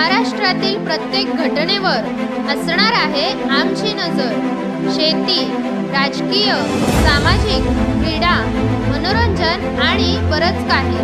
महाराष्ट्रातील प्रत्येक घटनेवर असणार आहे आमची नजर. शेती राजकीय सामाजिक क्रीडा मनोरंजन आणि बरंच काही.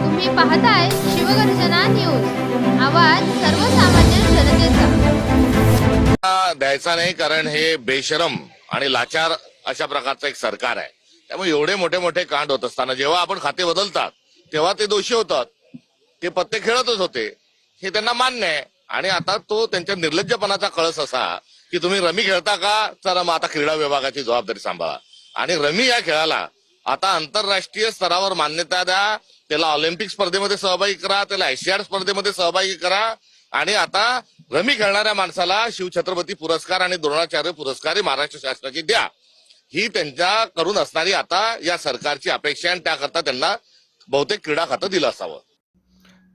तुम्ही पाहताय शिवगर्जना न्यूज. आवाज सर्वसामान्य जनतेचा. द्यायचा नाही कारण हे बेशरम आणि लाचार अशा प्रकारचं एक सरकार आहे. त्यामुळे एवढे मोठे मोठे कांड होत असताना जेव्हा आपण खाते बदलतात तेव्हा ते दोषी होतात. ते पत्ते खेळतच होते. हे त्यांना मान्य आहे. आणि आता तो त्यांच्या निर्लज्जपणाचा कळस असा की तुम्ही रमी खेळता का? चला मग आता क्रीडा विभागाची जबाबदारी सांभाळा. आणि रमी या खेळाला आता आंतरराष्ट्रीय स्तरावर मान्यता द्या. त्याला ऑलिम्पिक स्पर्धेमध्ये सहभागी करा. त्याला एशियाड स्पर्धेमध्ये सहभागी करा. आणि आता रमी खेळणाऱ्या माणसाला शिवछत्रपती पुरस्कार आणि द्रोणाचार्य पुरस्कार ही महाराष्ट्र शासनाची द्या. ही त्यांच्या करून असणारी आता या सरकारची अपेक्षा आणि त्याकरता त्यांना बहुतेक क्रीडा खातं दिलं असावं.